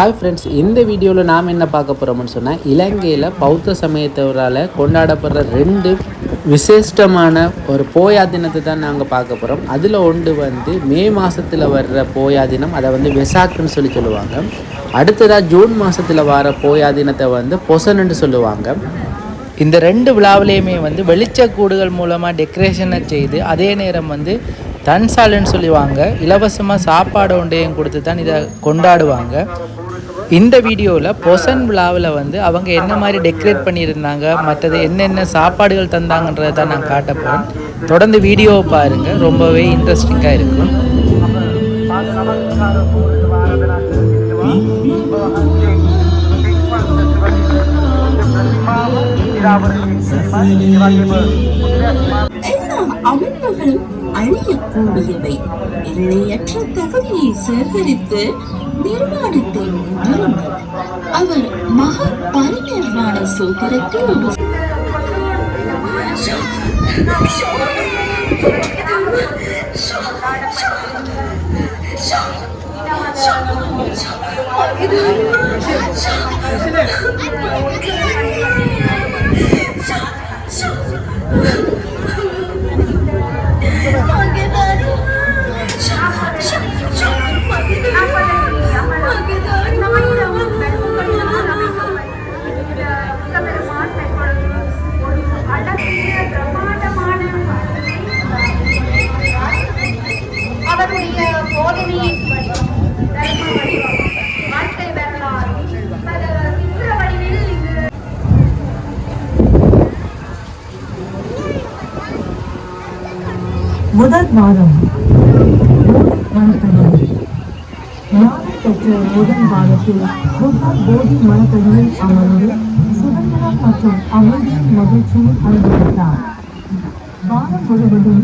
Hi friends இந்த வீடியோவில் நாம் என்ன பார்க்க போகிறோம்னு சொன்னால் இலங்கையில் பௌத்த சமயத்தவரால் கொண்டாடப்படுற ரெண்டு விசேஷ்டமான ஒரு போயா தினத்தை தான் நாங்கள் பார்க்க போகிறோம் அதில் ஒன்று வந்து மே மாதத்தில் வர்ற போயா தினம் அதை வந்து வெசாக்குன்னு சொல்லி சொல்லுவாங்க. அடுத்ததாக ஜூன் மாதத்தில் வர போயா தினத்தை வந்து பொசனுன்னு சொல்லுவாங்க. இந்த ரெண்டு விழாவிலையுமே வந்து வெளிச்சக்கூடுகள் மூலமாக டெக்கரேஷனை செய்து அதே நேரம் வந்து தன்சாலுன்னு சொல்லுவாங்க. இலவசமாக சாப்பாடு ஒன்றையும் கொடுத்து தான் இதை கொண்டாடுவாங்க. இந்த வீடியோவில் பொசன் விழாவில் வந்து அவங்க என்ன மாதிரி டெக்கரேட் பண்ணியிருந்தாங்க மற்றது என்னென்ன சாப்பாடுகள் தந்தாங்கன்றதை தான் நான் காட்ட போகிறேன் தொடர்ந்து வீடியோவை பாருங்கள் ரொம்பவே இன்ட்ரெஸ்டிங்காக இருக்கும். எல்லா அழியக்கூடியவை. எல்லையற்ற தகுதியை சேகரித்து நிர்வாணத்தை முன்னிறுங்கள் அவர் மகா பரிநிர்வாண சூத்திரத்தில் ஒரு அவருடைய முதல் வாரம் மனத்தகவல் ஞானம் பெற்ற முதல் வாரத்தில் புத்தா போதி மனத்தகவல் அமர்ந்து சுதந்திரம் மற்றும் அமைதியின் மகிழ்ச்சியை அனுபவித்தார் வாரம் முழுவதும்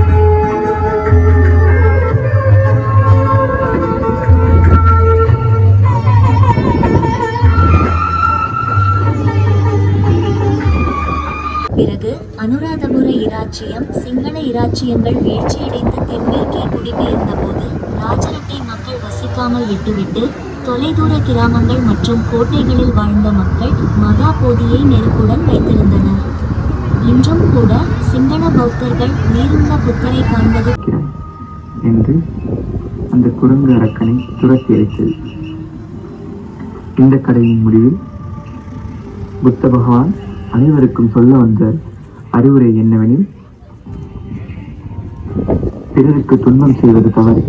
பிறகு அனுராதபுர இராச்சியம் சிங்கள இராச்சியங்கள் வீழ்ச்சியடைந்து தென்மேற்கே குடிபெயர்ந்தபோது ராஜரத்தை மக்கள் வசிக்காமல் விட்டுவிட்டு தொலைதூர கிராமங்கள் மற்றும் கோட்டைகளில் வாழ்ந்த மக்கள் மகா போதியை நெருப்புடன் வைத்திருந்தனர். இன்றும் கூட சிங்கள பௌத்தர்கள் நீருந்த புத்தரை காண்பது என்று அந்த குரங்கு அரக்கனை துரத்தி அடித்தது. இந்த கடையின் முடிவில் புத்த பகவான் அனைவருக்கும் சொல்ல வந்த அறிவுரை என்னவெனில் பிறருக்கு துன்பம் செய்வது தவறு.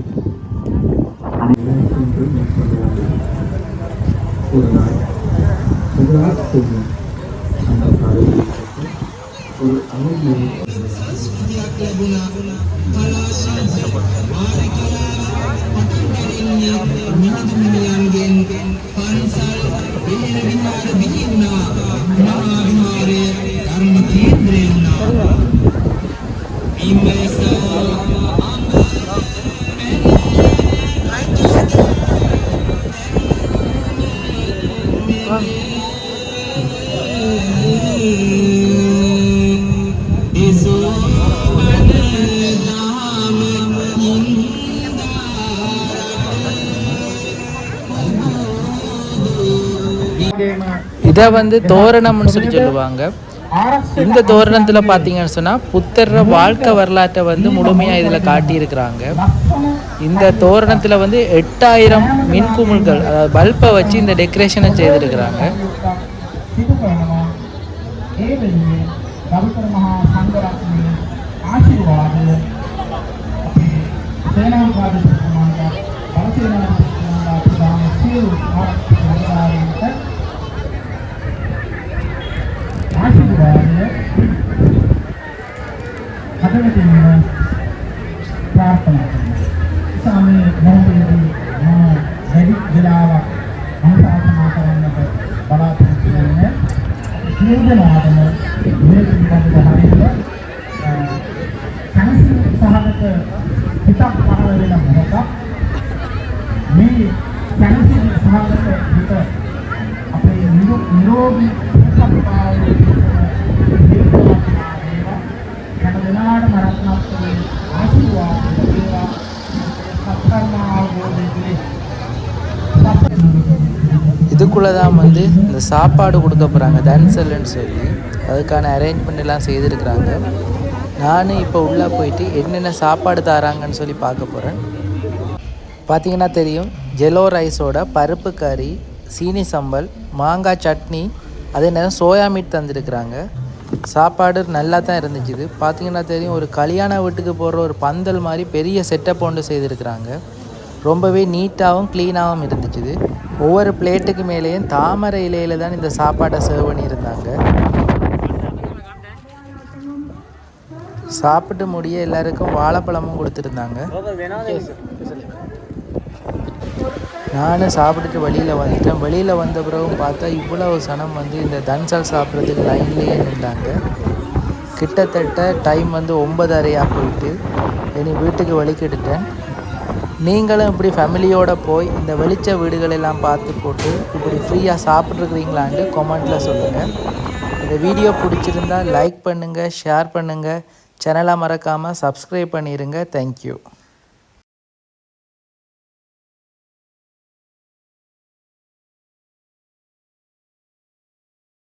இதை வந்து தோரணம்னு சொல்லி சொல்லுவாங்க. இந்த தோரணத்தில் பார்த்தீங்கன்னு சொன்னால் புத்தர வாழ்க்கை வரலாற்றை வந்து முழுமையாக இதில் காட்டியிருக்கிறாங்க. இந்த தோரணத்தில் வந்து எட்டாயிரம் மின்குமிழ்கள் அதாவது பல்பை வச்சு இந்த டெக்கரேஷனை செய்திருக்கிறாங்க. சேனா හදවතින්ම ප්‍රාර්ථනා කරනවා. සාමයේ මොහොතේදී මම වැඩි වෙලාවක් අනුශාසනා කරන්නට බලාපොරොත්තු වෙන්නේ. සියලුමාටම මේ පිළිබඳව හරියට කනසින් සහගත හිතක් පහළ වෙන මොහොතක් මේ කනසින් සහගත හිත අපේ නිරෝ- නිරෝගී அதுக்குள்ளே தான் வந்து இந்த சாப்பாடு கொடுக்க போகிறாங்க தன்சல்னு சொல்லி. அதுக்கான அரேஞ்ச்மெண்ட் எல்லாம் செய்திருக்கிறாங்க. நான் இப்போ உள்ளே போயிட்டு என்னென்ன சாப்பாடு தராங்கன்னு சொல்லி பார்க்க போகிறேன் பார்த்தீங்கன்னா தெரியும் ஜெலோ ரைஸோட பருப்பு கறி சீனி சம்பல் மாங்காய் சட்னி அதே நேரம் சோயா மீட் தந்திருக்கிறாங்க. சாப்பாடு நல்லா தான் இருந்துச்சு பார்த்தீங்கன்னா தெரியும் ஒரு கல்யாண வீட்டுக்கு போடுற ஒரு பந்தல் மாதிரி பெரிய செட்டப் ஒன்று செய்திருக்கிறாங்க. ரொம்பவே நீட்டாகவும் க்ளீனாகவும் இருந்துச்சு ஒவ்வொரு பிளேட்டுக்கு மேலேயும் தாமரை இலையில் தான் இந்த சாப்பாடை சர்வ் பண்ணியிருந்தாங்க. சாப்பிட்டு முடிய எல்லாருக்கும் வாழைப்பழமும் கொடுத்துருந்தாங்க. நானும் சாப்பிட்டுட்டு வெளியில் வந்துட்டேன். வெளியில் வந்த பிறகும் பார்த்தா இவ்வளவு சனம் வந்து இந்த தன்சால் சாப்பிட்றதுக்கு லைன்லேயே நின்றாங்க. கிட்டத்தட்ட டைம் வந்து ஒன்பதரையாக போயிட்டு. இனி வீட்டுக்கு வலிக்கெடுட்டேன் நீங்களும் இப்படி ஃபேமிலியோடு போய் இந்த வெளிச்ச வீடுகளெல்லாம் பார்த்து போட்டு இப்படி ஃப்ரீயாக சாப்பிட்ருக்குறீங்களான்ட்டு கொமெண்ட்டில் சொல்லுங்கள் இந்த வீடியோ பிடிச்சிருந்தா லைக் பண்ணுங்கள் ஷேர் பண்ணுங்கள் சேனலை மறக்காமல் சப்ஸ்கிரைப் பண்ணிடுங்க தேங்க்யூ